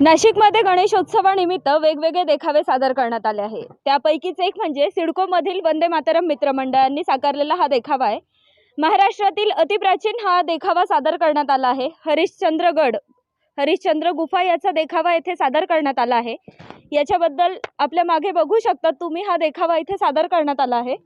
नाशिकमध्ये गणेशोत्सवानिमित्त वेगवेगळे देखावे सादर करण्यात आले आहे त्यापैकीच एक म्हणजे सिडकोमधील वंदे मातरम मित्रमंडळांनी साकारलेला हा देखावा आहे. महाराष्ट्रातील अतिप्राचीन हा देखावा सादर करण्यात आला आहे. हरिश्चंद्रगड हरिश्चंद्र गुफा याचा देखावा येथे सादर करण्यात आला आहे. याच्याबद्दल आपल्या मागे बघू शकता तुम्ही हा देखावा इथे सादर करण्यात आला आहे.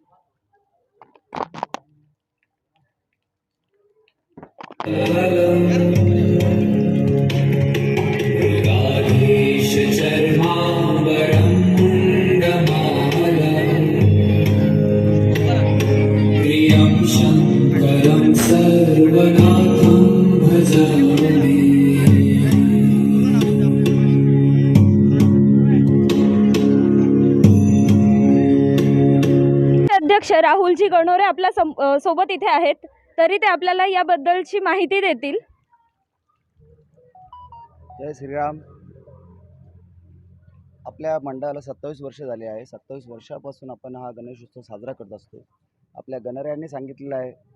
अध्यक्ष राहुलजी गणोरे आपल्या सम सोबत इथे आहेत. तरी ते आपल्याला याबद्दलची माहिती देतील. जय श्रीराम. आपल्या मंडळाला सत्तावीस वर्ष झाले आहे. सत्तावीस वर्षापासून आपण हा गणेश उत्सव साजरा करत असतो. आपल्या गणरायांनी सांगितलेलं आहे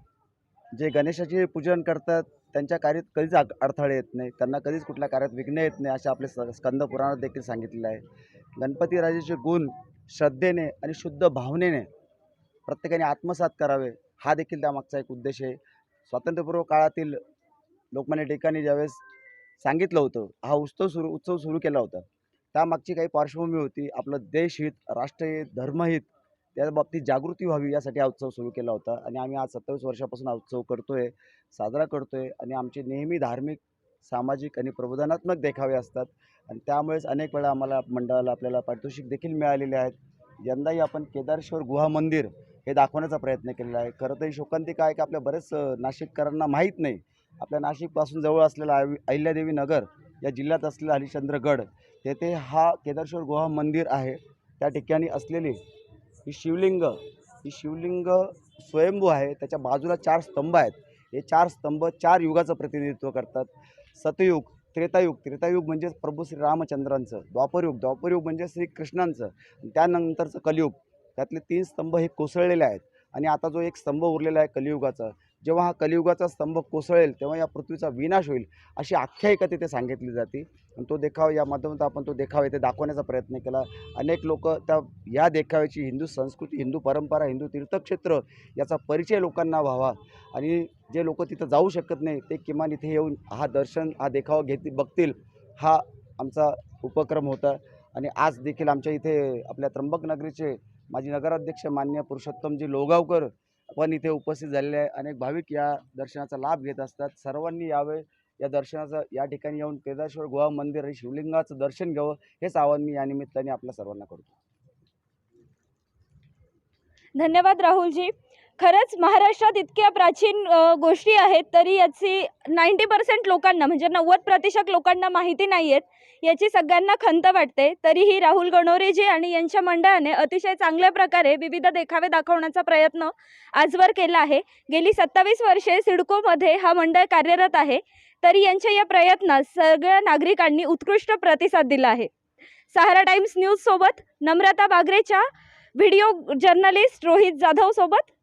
जे गणेशाचे पूजन करतात त्यांच्या कार्यात कधीच अडथळे येत नाही त्यांना कधीच कुठल्या कार्यात विघ्न येत नाही असे आपले स स्कंद पुराणात देखील सांगितलेलं आहे. गणपती राजाचे गुण श्रद्धेने आणि शुद्ध भावनेने प्रत्येकाने आत्मसात करावे हा देखील त्यामागचा एक उद्देश आहे. स्वातंत्र्यपूर्व काळातील लोकमान्य टिकाणी ज्यावेळेस सांगितलं होतं हा उत्सव सुरू उत्सव सुरू केला होता. त्यामागची काही पार्श्वभूमी होती. आपलं देशहित राष्ट्रहित धर्महित त्या बाबतीत जागृती व्हावी यासाठी हा उत्सव सुरू केला होता. आणि आम्ही आज सत्तावीस वर्षापासून हा उत्सव करतो आहे साजरा करतो आहे आणि आमचे नेहमी धार्मिक सामाजिक आणि प्रबोधनात्मक देखावे असतात. आणि त्यामुळेच अनेक वेळा आम्हाला मंडळाला आपल्याला पारितोषिक देखील मिळालेले आहेत. यंदाही आपण केदारेश्वर गुहा मंदिर हे दाखवण्याचा प्रयत्न केलेला आहे. खरं तर ही शोकांतिका आहे की आपल्या बरेच नाशिककरांना माहीत नाही. आपल्या नाशिकपासून जवळ असलेला अहिल्यादेवी नगर या जिल्ह्यात असलेला हरिश्चंद्रगड तेथे हा केदारेश्वर गुहा मंदिर आहे. त्या ठिकाणी असलेली ही शिवलिंग ही शिवलिंग स्वयंभू आहे. त्याच्या बाजूला चार स्तंभ आहेत. हे चार स्तंभ चार युगाचं प्रतिनिधित्व करतात. सतयुग त्रेतायुग. त्रेतायुग म्हणजे प्रभू श्री रामचंद्रांचं. द्वापरयुग. द्वापरयुग म्हणजे श्रीकृष्णांचं त्यानंतरचं कलियुग. त्यातले तीन स्तंभ हे कोसळलेले आहेत. आणि आता जो एक स्तंभ उरलेला आहे कलियुगाचा जेव्हा हा कलियुगाचा स्तंभ कोसळेल तेव्हा या पृथ्वीचा विनाश होईल अशी आख्यायिका तिथे सांगितली जाते. आणि तो देखावा या माध्यमातून आपण तो देखावा इथे दाखवण्याचा प्रयत्न केला. अनेक लोक त्या या देखाव्याची हिंदू संस्कृती हिंदू परंपरा हिंदू तीर्थक्षेत्र याचा परिचय लोकांना व्हावा. आणि जे लोक तिथं जाऊ शकत नाही ते किमान इथे येऊन हा दर्शन हा देखावा घेत बघतील हा आमचा उपक्रम होता. आणि आज देखील आमच्या इथे आपल्या त्र्यंबकनगरीचे माजी नगराध्यक्ष मान्य पुरुषोत्तमजी लोगावकर पण इथे उपस्थित झालेले अनेक भाविक या दर्शनाचा लाभ घेत असतात. सर्वांनी यावे या दर्शनाचं या ठिकाणी येऊन केदारेश्वर गुहा मंदिर आणि शिवलिंगाचं दर्शन घ्यावं हेच आवाहन मी या निमित्ताने आपल्या सर्वांना करतो. धन्यवाद राहुलजी. खरंच महाराष्ट्रात इतक्या प्राचीन गोष्टी आहेत तरी याची नाईंटी पर्सेंट लोकांना म्हणजे नव्वद प्रतिशत लोकांना माहिती नाही आहेत याची सगळ्यांना खंत वाटते. तरीही राहुल गणोरेजी आणि यांच्या मंडळाने अतिशय चांगल्या प्रकारे विविध देखावे दाखवण्याचा प्रयत्न आजवर केला आहे. गेली सत्तावीस वर्षे सिडकोमध्ये हा मंडळ कार्यरत आहे. तरी यांच्या या प्रयत्नास सगळ्या नागरिकांनी उत्कृष्ट प्रतिसाद दिला आहे. सहारा टाइम्स न्यूजसोबत नम्रता बागरेच्या व्हिडिओ जर्नलिस्ट रोहित जाधव सोबत